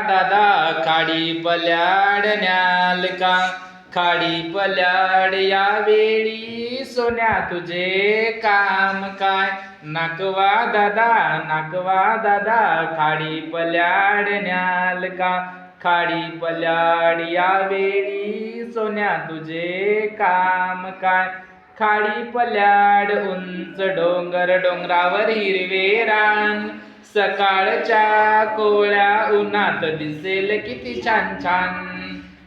दादा खाडी पल्याड न्याल का खाडी पल्याड या वेळी सोन्या तुझे काम काय? नाकवा दादा नाकवा दादा खाडी पल्याड न्याल का खाडी पल्याड या वेळी सोन्या तुझे काम काय? खाडी पल्याड उंच डोंगर डोंगरावर हिरवे रान सकाळच्या कोळ्या उन्हात दिसेल किती छान छान.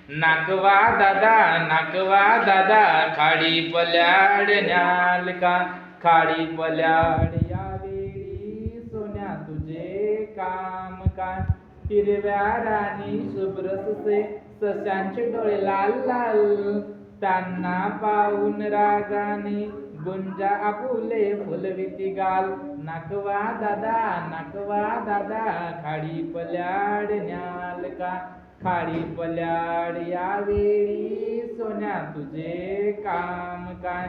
नाकवा दादा नाकवा दादा खाडी पल्याड न्याल का? खाडी पल्याड या वेळी सोन्या तुझे काम काय हिरव्या राणी शुभ्र सुसे सस्यांचे डोळे लाल लाल. त्यांना पाहून रागाने गुंजा आपुले फुलविती गाल. नाकवा दादा नाकवा दादा खाडी पल्याड न्याल का? खाडी पल्याड या वेळी सोन्या तुझे काम काय?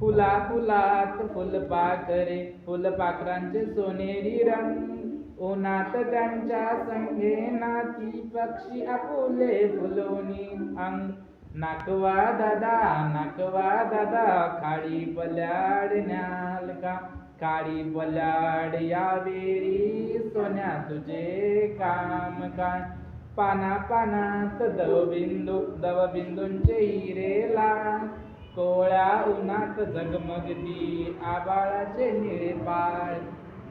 फुला फुलात फुलपाखरे फुलपाखरांचे सोनेरी रंग. उन्हात त्यांच्या संगे नाती पक्षी आपुले फुलवणी अंग. नाकवा दादा नाकवा दादा काळी पल्याड न्याल का काळी पल्याड या वेळी सोन्या तुझे काम काय? पाना पानात दवबिंदू दवबिंदूंचे हिरे लाल. कोळ्या उन्हात झगमगती आबाळाचे निळे पाळ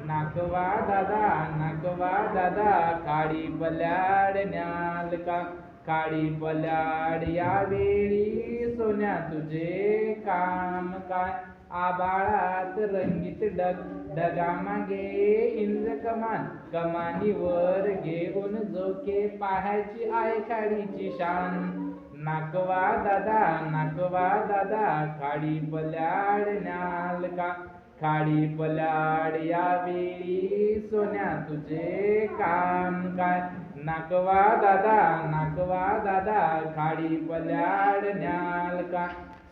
नाकवा दादा नाकवा दादा काळी पल्याड न्याल का काळी पल्याड या वेळी सोन्या तुझे काम काय? आबाळात रंगीत डग ढगामागे इंद्र कमान कमानीवर घेऊन झोके पाहायची आहे खाडीची शान. नाकवा दादा नाकवा दादा खाडी पल्याड न्याल का? खाडी पलाड या वेळी सोन्या तुझे काम काय? नाकवा दादा नाकवा दादा खाडी पल्याड न्याल का?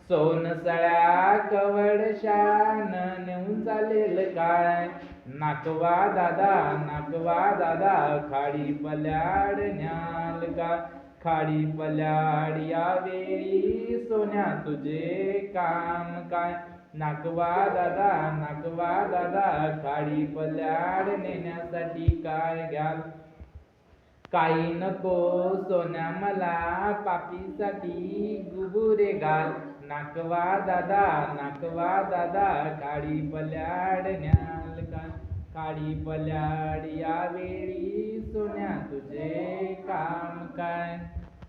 सोनसळ्या कवड शान नेऊन चालेल काय? नाकवा दादा नाकवा दादा खाडी पल्याड न्याल का? खाडी पल्याड या वेळी सोन्या तुझे काम काय? नाकवा दादा नाकवा दादा काळी पल्याड नेण्यासाठी काय घ्याल? काही नको सोन्या मला पापीसाठी गुबुरे घाल. नाकवा दादा नाकवा दादा काळी पल्याड न्याल का? काळी पल्याड या वेळी सोन्या तुझे काम काय?